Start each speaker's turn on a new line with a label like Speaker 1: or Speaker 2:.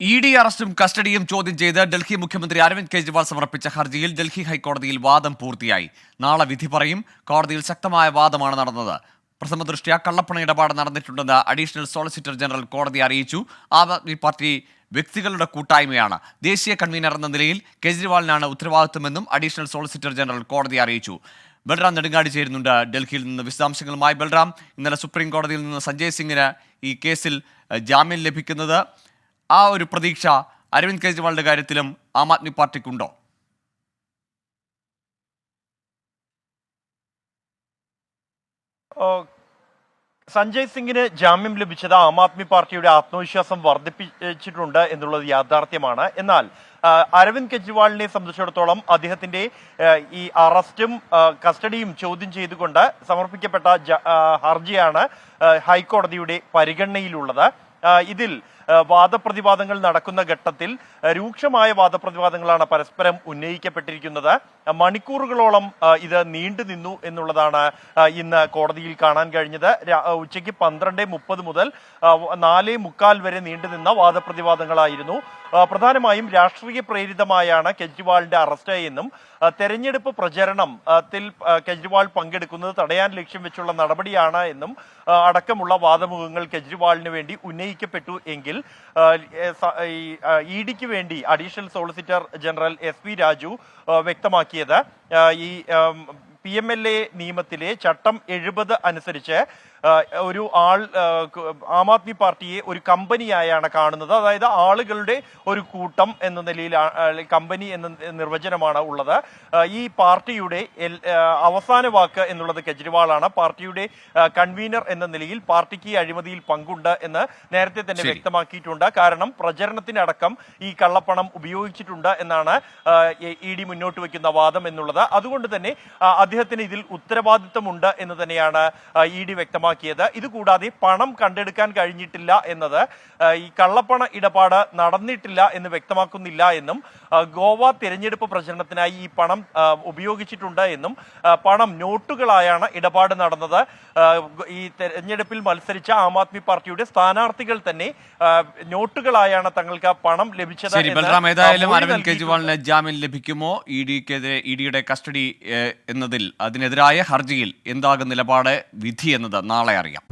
Speaker 1: E D അറസ്റ്റും കസ്റ്റഡിയും ചോദ്യം ചെയ്ത് ഡൽഹി മുഖ്യമന്ത്രി അരവിന്ദ് കെജ്രിവാൾ സമർപ്പിച്ച ഹർജിയിൽ ഡൽഹി ഹൈക്കോടതിയിൽ വാദം പൂർത്തിയായി. നാളെ വിധി പറയും കോടതിയിൽ ശക്തമായ വാദമാണ് നടന്നത്. പ്രഥമ ദൃഷ്ടിയ കള്ളപ്പണ ഇടപാട് നടന്നിട്ടുണ്ടെന്ന് അഡീഷണൽ സോളിസിറ്റർ ജനറൽ കോടതി അറിയിച്ചു. ആം ആദ്മി പാർട്ടി വ്യക്തികളുടെ കൂട്ടായ്മയാണ്. ദേശീയ കൺവീനർ എന്ന നിലയിൽ കെജ്രിവാളിനാണ് ഉത്തരവാദിത്വമെന്നും അഡീഷണൽ സോളിസിറ്റർ ജനറൽ കോടതി അറിയിച്ചു. ബൽറാം നെടുങ്ങാടി ചേരുന്നുണ്ട് ഡൽഹിയിൽ നിന്ന് വിശദാംശങ്ങളുമായി. ബൽറാം ഇന്നലെ സുപ്രീം കോടതിയിൽ നിന്ന് സഞ്ജയ് സിംഗിന് ഈ കേസിൽ ജാമ്യം ലഭിക്കുന്നത് ആ ഒരു പ്രതീക്ഷ അരവിന്ദ് കെജ്രിവാളിന്റെ കാര്യത്തിലും ആം ആദ്മി പാർട്ടിക്കുണ്ടോ?
Speaker 2: സഞ്ജയ് സിംഗിന് ജാമ്യം ലഭിച്ചത് ആം ആദ്മി പാർട്ടിയുടെ ആത്മവിശ്വാസം വർദ്ധിപ്പിച്ചിട്ടുണ്ട് എന്നുള്ളത് യാഥാർത്ഥ്യമാണ്. എന്നാൽ അരവിന്ദ് കെജ്രിവാളിനെ സംബന്ധിച്ചിടത്തോളം അദ്ദേഹത്തിന്റെ ഈ അറസ്റ്റും കസ്റ്റഡിയും ചോദ്യം ചെയ്തുകൊണ്ട് സമർപ്പിക്കപ്പെട്ട ഹർജിയാണ് ഹൈക്കോടതിയുടെ പരിഗണനയിലുള്ളത്. ഇതിൽ വാദപ്രതിവാദങ്ങൾ നടക്കുന്ന ഘട്ടത്തിൽ രൂക്ഷമായ വാദപ്രതിവാദങ്ങളാണ് പരസ്പരം ഉന്നയിക്കപ്പെട്ടിരിക്കുന്നത്. മണിക്കൂറുകളോളം ഇത് നീണ്ടു നിന്നു എന്നുള്ളതാണ് ഇന്ന് കോടതിയിൽ കാണാൻ കഴിഞ്ഞത്. ഉച്ചയ്ക്ക് പന്ത്രണ്ട് മുപ്പത് മുതൽ നാല് മുക്കാൽ വരെ നീണ്ടുനിന്ന വാദപ്രതിവാദങ്ങളായിരുന്നു. പ്രധാനമായും രാഷ്ട്രീയ പ്രേരിതമായാണ് കെജ്രിവാളിന്റെ അറസ്റ്റ് എന്നും തെരഞ്ഞെടുപ്പ് പ്രചരണം ആ, ത്തിൽ ആ, കെജ്രിവാൾ പങ്കെടുക്കുന്നത് തടയാൻ ലക്ഷ്യം വെച്ചുള്ള നടപടിയാണ് എന്നും അടക്കമുള്ള വാദമുഖങ്ങൾ കെജ്രിവാളിന് വേണ്ടി ഉന്നയിക്കപ്പെട്ടു എങ്കിൽ ഇ ഡിക്ക് വേണ്ടി additional solicitor general S P Raju വ്യക്തമാക്കിയത്. ഈ പി എം എൽ എ നിയമത്തിലെ ചട്ടം എഴുപത് അനുസരിച്ച് ഒരു ആൾ ആ, ആദ്മി പാർട്ടിയെ ഒരു കമ്പനിയായാണ് കാണുന്നത്. അതായത് ആളുകളുടെ ഒരു കൂട്ടം എന്ന നിലയിൽ കമ്പനി എന്ന നിർവചനമാണ് ഉള്ളത്. ഈ പാർട്ടിയുടെ അവസാന വാക്ക് എന്നുള്ളത് കെജ്രിവാളാണ്. പാർട്ടിയുടെ കൺവീനർ എന്ന നിലയിൽ പാർട്ടിക്ക് അഴിമതിയിൽ പങ്കുണ്ട് എന്ന് നേരത്തെ തന്നെ വ്യക്തമാക്കിയിട്ടുണ്ട്. കാരണം പ്രചരണത്തിനടക്കം ഈ കള്ളപ്പണം ഉപയോഗിച്ചിട്ടുണ്ട് എന്നാണ് ഇ ഡി മുന്നോട്ട് വെക്കുന്ന വാദം എന്നുള്ളത്. അതുകൊണ്ട് തന്നെ അദ്ദേഹത്തിന് ഇതിൽ ഉത്തരവാദിത്തമുണ്ട് എന്ന് തന്നെയാണ് ഇ ഡി വ്യക്തമാക്കിയത്. ഇതുകൂടാതെ പണം കണ്ടെടുക്കാൻ കഴിഞ്ഞിട്ടില്ല എന്നത് ഈ കള്ളപ്പണ ഇടപാട് നടന്നിട്ടില്ല എന്ന് വ്യക്തമാക്കുന്നില്ല എന്നും ഗോവ തിരഞ്ഞെടുപ്പ് പ്രചരണത്തിനായി ഈ പണം ഉപയോഗിച്ചിട്ടുണ്ട് എന്നും പണം നോട്ടുകളായാണ് ഇടപാട് നടന്നത്. ഈ തെരഞ്ഞെടുപ്പിൽ മത്സരിച്ച ആം ആദ്മി പാർട്ടിയുടെ സ്ഥാനാർത്ഥികൾ തന്നെ നോട്ടുകളായാണ് തങ്ങൾക്ക് പണം ലഭിച്ചത്
Speaker 1: ബൽറാം ഏതായാലും അരവിന്ദ് കെജ്രിവാളിന് ജാമ്യം ലഭിക്കുമോ? ഇ ഡിക്കെതിരെ ഇ ഡിയുടെ കസ്റ്റഡി എന്നതിൽ അതിനെതിരായ ഹർജിയിൽ എന്താകും നിലപാട് വിധി എന്നത് നാളെ അറിയാം